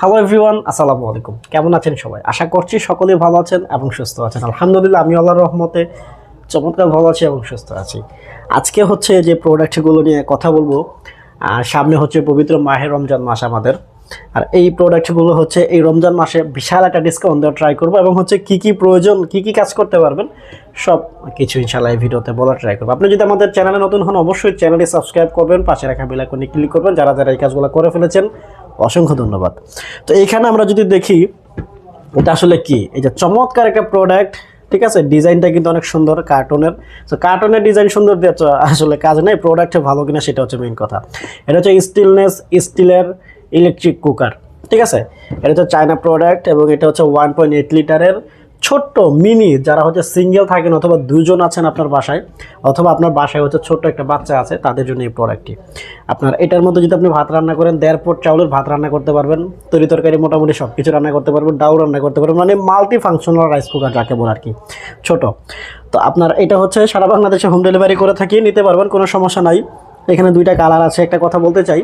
Hello everyone আসসালামু আলাইকুম। কেমন আছেন সবাই? আশা করছি সকলেই ভালো আছেন এবং সুস্থ আছেন। আলহামদুলিল্লাহ আমি আল্লাহর রহমতে চমৎকার ভালো আছি এবং সুস্থ আছি। আজকে হচ্ছে যে প্রোডাক্টগুলো নিয়ে কথা বলব, আর সামনে হচ্ছে পবিত্র মাহের রমজান মাস আমাদের। আর এই প্রোডাক্টগুলো হচ্ছে এই রমজান মাসে বিশাল একটা ডিসকাউন্ট দেওয়া ট্রাই করব এবং হচ্ছে কি কি প্রয়োজন, কি কি কাজ করতে পারবেন, সব কিছু ইনশাল্লাহ এই ভিডিওতে বলার ট্রাই করব। আপনি যদি আমাদের চ্যানেলে নতুন হন, অবশ্যই চ্যানেলটি সাবস্ক্রাইব করবেন, পাশে রাখা বেল আইকনে ক্লিক করবেন। যারা যারা এই কাজগুলো করে ফেলেছেন অসংখ্য ধন্যবাদ। তো এইখানে আমরা যদি দেখি, এটা আসলে কি? এই যে চমৎকার একটা প্রোডাক্ট ঠিক আছে? ডিজাইনটা কিন্তু অনেক সুন্দর কার্টুনের তো কার্টুনের ডিজাইন সুন্দর দিয়ে আসলে কাজ নেই প্রোডাক্ট ভালো কিনা সেটা হচ্ছে মেইন কথা। এটা হচ্ছে স্টিলনেস স্টিলের ইলেকট্রিক কুকার ঠিক আছে? এটা হচ্ছে চায়না প্রোডাক্ট এবং এটা হচ্ছে ওয়ান পয়েন্ট এইট লিটারের ছোট্ট মিনি যারা হচ্ছে সিঙ্গেল থাকেন অথবা দুজন আছেন আপনার বাসায়, অথবা আপনার বাসায় হচ্ছে ছোট্ট একটা বাচ্চা আছে, তাদের জন্য এই প্রোডাক্টটি আপনার এটার মধ্যে যদি আপনি ভাত রান্না করেন, দেড় পোট চাউলের ভাত রান্না করতে পারবেন, তরি তরকারি মোটামুটি সব কিছু রান্না করতে পারবেন ডাউ রান্না করতে পারবেন মানে মাল্টি ফাংশনাল রাইস কুকার যাকে বলে আর কি, ছোট। তো আপনার এটা হচ্ছে সারা বাংলাদেশে হোম ডেলিভারি করে থাকি, নিতে পারবেন, কোনো সমস্যা নাই। এখানে দুইটা কালার আছে, একটা কথা বলতে চাই।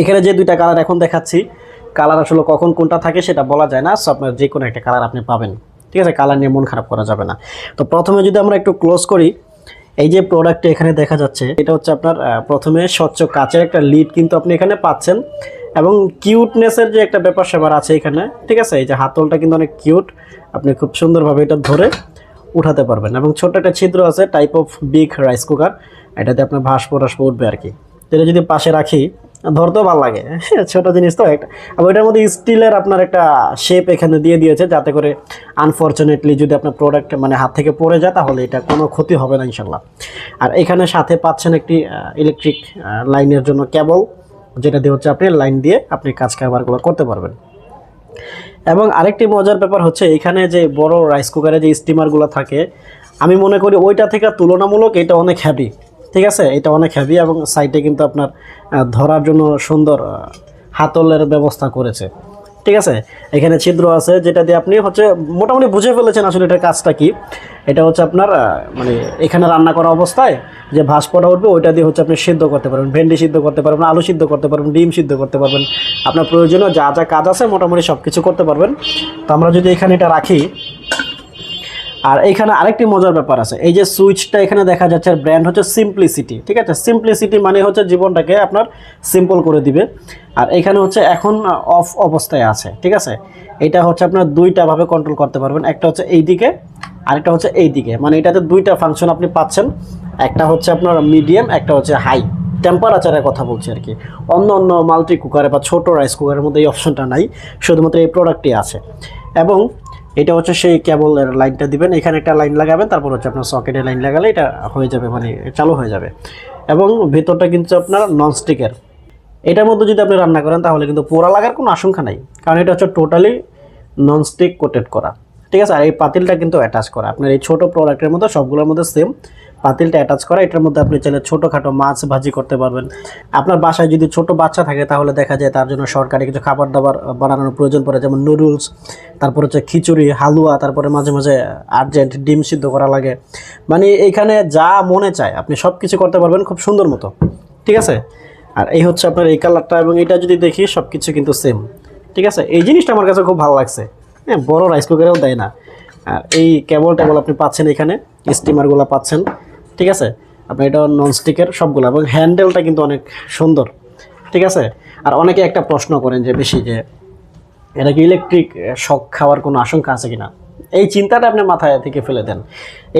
এখানে যে দুইটা কালার এখন দেখাচ্ছি কালার আসলে কখন কোনটা থাকে সেটা বলা যায় না সো আপনার যে কোনো একটা কালার আপনি পাবেন। ঠিক আছে? কালার নিয়ে মন খারাপ করা যাবে না। তো প্রথমে যদি আমরা একটু ক্লোজ করি, এই যে প্রোডাক্টটা এখানে দেখা যাচ্ছে, এটা হচ্ছে আপনার প্রথমে স্বচ্ছ কাচের একটা লিড কিন্তু আপনি এখানে পাচ্ছেন এবং কিউটনেসের যে একটা ব্যাপার সেবার আছে এখানে, ঠিক আছে? এই যে হাতলটা কিন্তু অনেক কিউট আপনি খুব সুন্দরভাবে এটা ধরে উঠাতে পারবেন এবং ছোট্ট একটা ছিদ্র আছে type of big rice cooker এটাতে আপনার ভাসপো টাসপো উঠবে আর কি এটা যদি পাশে রাখি ধরতেও ভালো লাগে। হ্যাঁ, ছোট জিনিস তো একটা। আর ওইটার মধ্যে স্টিলের আপনার একটা শেপ এখানে দিয়ে দিয়েছে যাতে করে আনফর্চুনেটলি যদি আপনার প্রোডাক্ট মানে হাত থেকে পড়ে যায় তাহলে এটা কোনো ক্ষতি হবে না ইনশাল্লাহ। আর এখানে সাথে পাচ্ছেন একটি ইলেকট্রিক লাইনের জন্য কেবল যেটা দিয়ে হচ্ছে আপনি লাইন দিয়ে আপনি কাজ কারবারগুলো করতে পারবেন। এবং আরেকটি মজার ব্যাপার হচ্ছে এখানে যে বড় রাইস কুকারে যে স্টিমারগুলো থাকে আমি মনে করি ওইটা থেকে তুলনামূলক এটা অনেক হ্যাভি ঠিক আছে? এটা অনেক হ্যাভি এবং সাইডে কিন্তু আপনার ধরার জন্য সুন্দর হাতলের ব্যবস্থা করেছে। ঠিক আছে? এখানে ছিদ্র আছে, যেটা দিয়ে আপনি হচ্ছে মোটামুটি বুঝে ফেলেছেন আসলে এটার কাজটা কি। এটা হচ্ছে আপনার মানে এখানে রান্না করা অবস্থায় যে ভাস্পটা উঠবে, ওইটা দিয়ে হচ্ছে আপনি সিদ্ধ করতে পারবেন। ভেন্ডি সিদ্ধ করতে পারবেন, আলু সিদ্ধ করতে পারবেন, ডিম সিদ্ধ করতে পারবেন। আপনার প্রয়োজনীয় যা যা কাজ আছে, মোটামুটি সব কিছু করতে পারবেন। তো আমরা যদি এখানে এটা রাখি আর এখানে আরেকটি মজার ব্যাপার আছে। এই যে সুইচটা এখানে দেখা যাচ্ছে আর ব্র্যান্ড হচ্ছে সিম্পলিসিটি ঠিক আছে? সিম্পলিসিটি মানে হচ্ছে জীবনটাকে আপনার সিম্পল করে দিবে। আর এখানে হচ্ছে এখন অফ অবস্থায় আছে, ঠিক আছে? এটা হচ্ছে আপনার দুইটা ভাবে কন্ট্রোল করতে পারবেন। একটা হচ্ছে এই দিকে, আরেকটা হচ্ছে এই দিকে। মানে এটাতে দুইটা ফাংশন আপনি পাচ্ছেন। একটা হচ্ছে আপনার মিডিয়াম একটা হচ্ছে হাই টেম্পারেচারের কথা বলছি আর কি। অন্য অন্য মাল্টি কুকারে বা ছোটো রাইস কুকারের মধ্যে এই অপশনটা নাই। শুধুমাত্র এই প্রোডাক্টটি আছে। এবং এটা হচ্ছে সেই কেবলের লাইনটা দিবেন, এখানে একটা লাইন লাগাবেন, তারপর হচ্ছে আপনার সকেটে লাইন লাগালে এটা হয়ে যাবে মানে চালু হয়ে যাবে। এবং ভেতরটা কিন্তু আপনার ননস্টিকের এটার মধ্যে যদি আপনি রান্না করেন, তাহলে কিন্তু পোড়া লাগার কোনো আশঙ্কা নাই, কারণ এটা হচ্ছে টোটালি ননস্টিক কোটেড করা। ঠিক আছে? আর এই পাতিলটা কিন্তু অ্যাটাচ করা। আপনার এই ছোটো প্রোডাক্টের মধ্যে সবগুলোর মধ্যে সেম পাতিলটা অ্যাটাচ করা। এটার মধ্যে আপনি চাইলে ছোটোখাটো মাছ ভাজি করতে পারবেন। আপনার বাসায় যদি ছোট বাচ্চা থাকে, তাহলে দেখা যায় তার জন্য সরকারি কিছু খাবার দাবার বানানোর প্রয়োজন পড়ে। যেমন নুডলস তারপর হচ্ছে খিচুড়ি, হালুয়া, তারপরে মাঝে মাঝে আর্জেন্ট ডিম সিদ্ধ করা লাগে। মানে এইখানে যা মনে চায়, আপনি সব কিছু করতে পারবেন খুব সুন্দর মতো। ঠিক আছে? আর এই হচ্ছে আপনার এই কালারটা এবং এটা যদি দেখি সব কিছু কিন্তু সেম ঠিক আছে? এই জিনিসটা আমার কাছে খুব ভালো লাগছে। হ্যাঁ বড় রাইস কুকারেও দেয় না। আর এই কেবল টেবল আপনি পাচ্ছেন এখানে স্টিমারগুলো পাচ্ছেন, ঠিক আছে? আপনি এটা ননস্টিকের সবগুলো, এবং হ্যান্ডেলটা কিন্তু অনেক সুন্দর, ঠিক আছে? আর অনেকে একটা প্রশ্ন করেন যে, বেশি যে, এটা কি ইলেকট্রিক শক খাওয়ার কোনো আশঙ্কা আছে কিনা? এই চিন্তাটা আপনি মাথায় থেকে ফেলে দেন।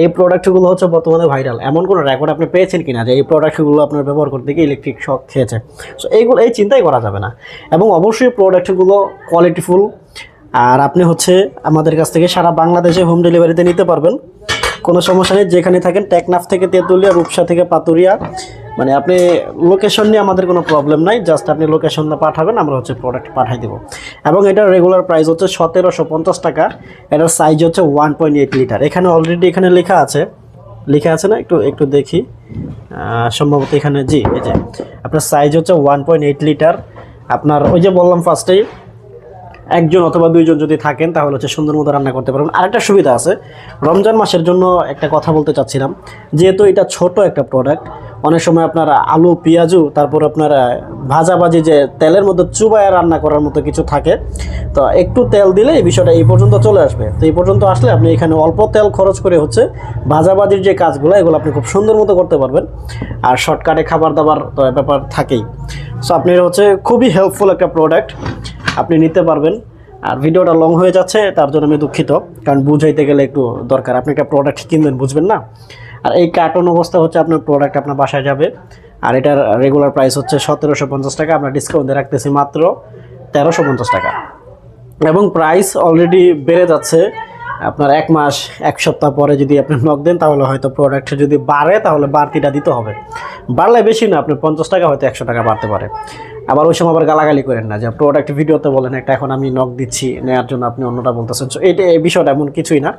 এই প্রোডাক্টগুলো হচ্ছে বর্তমানে ভাইরাল এমন কোনো রেকর্ড আপনি পেয়েছেন কিনা যে, এই প্রোডাক্টগুলো আপনার ব্যবহার করতে গিয়ে ইলেকট্রিক শক খেয়েছে? সো এইগুলো, এই চিন্তাই করা যাবে না। এবং অবশ্যই প্রোডাক্টগুলো কোয়ালিটিফুল আর আপনি হচ্ছে আমাদের কাছ থেকে সারা বাংলাদেশে হোম ডেলিভারিতে নিতে পারবেন। কোনো সমস্যা নেই, যেখানে থাকেন টেকনাফ থেকে তেঁতুলিয়া, রূপসা থেকে পাতুরিয়া। মানে আপনি লোকেশন নিয়ে আমাদের কোনো প্রবলেম নাই জাস্ট আপনি লোকেশন পাঠাবেন, আমরা হচ্ছে প্রোডাক্ট পাঠাই দেবো। এবং এটার রেগুলার প্রাইস হচ্ছে সতেরোশো পঞ্চাশ টাকা, এটার সাইজ হচ্ছে ওয়ান পয়েন্ট এইট লিটার এখানে অলরেডি এখানে লেখা আছে লেখা আছে না? একটু একটু দেখি। সম্ভবত এখানে, জি, এই যে, আপনার সাইজ হচ্ছে ওয়ান পয়েন্ট এইট লিটার আপনার, ওই যে বললাম ফার্স্টেই একজন অথবা দুইজন যদি থাকেন, তাহলে হচ্ছে সুন্দর মতো রান্না করতে পারবেন। আরেকটা সুবিধা আছে, রমজান মাসের জন্য একটা কথা বলতে চাচ্ছিলাম, যেহেতু এটা ছোট একটা প্রোডাক্ট অনেক সময় আপনার আলু, পেঁয়াজু, তারপর আপনারা ভাজাভাজি যে তেলের মধ্যে চুবায় রান্না করার মতো কিছু থাকে, তো একটু তেল দিলে এই বিষয়টা এই পর্যন্ত চলে আসবে। তো এই পর্যন্ত আসলে আপনি এখানে অল্প তেল খরচ করে হচ্ছে ভাজাভাজির যে কাজগুলো, এগুলো আপনি খুব সুন্দর মতো করতে পারবেন। আর শর্টকাটে খাবার দাবার ব্যাপার থাকেই। সো আপনি হচ্ছে খুবই হেল্পফুল একটা প্রোডাক্ট আপনি নিতে পারবেন। আর ভিডিওটা লং হয়ে যাচ্ছে, তার জন্য আমি দুঃখিত। কারণ বুঝাইতে গেলে একটু দরকার। আপনি একটা প্রোডাক্ট কিনবেন, বুঝবেন না? আর এই কার্টন অবস্থা হচ্ছে আপনার প্রোডাক্ট আপনার বাসায় যাবে। আর এটার রেগুলার প্রাইস হচ্ছে সতেরোশো পঞ্চাশ টাকা। আমরা ডিসকাউন্টে রাখতেছি মাত্র তেরোশো পঞ্চাশ টাকা। এবং প্রাইস অলরেডি বেড়ে যাচ্ছে। আপনার এক মাস, এক সপ্তাহ পরে যদি আপনি নক দেন, তাহলে হয়তো প্রোডাক্ট যদি বাড়ে, তাহলে বাড়তিটা দিতে হবে। বাড়লে বেশি না আপনি পঞ্চাশ টাকা হয়তো একশো টাকা বাড়তে পারে। আবার ওই সময় আবার গালাগালি করেন না, যে প্রোডাক্ট ভিডিওতে বলেন, একটা এখন আমি নক দিচ্ছি নেওয়ার জন্য আপনি অন্যটা বলতেছেন। এটা এই বিষয়টা এমন কিছুই না।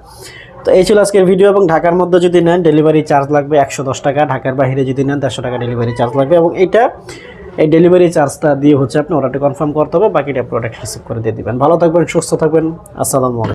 তো এই ছিল আজকের ভিডিও এবং ঢাকার মধ্যে যদি নেন ডেলিভারি চার্জ লাগবে একশো দশ টাকা, ঢাকার বাইরে যদি নেন, দেড়শো টাকা ডেলিভারি চার্জ লাগবে এবং এটা, এই ডেলিভারি চার্জটা দিয়ে হচ্ছে আপনি অর্ডারটা কনফার্ম করতে হবে, বাকিটা প্রোডাক্ট রিসিভ করে দিয়ে দিবেন। ভালো থাকবেন, সুস্থ থাকবেন, আসসালামু আলাইকুম।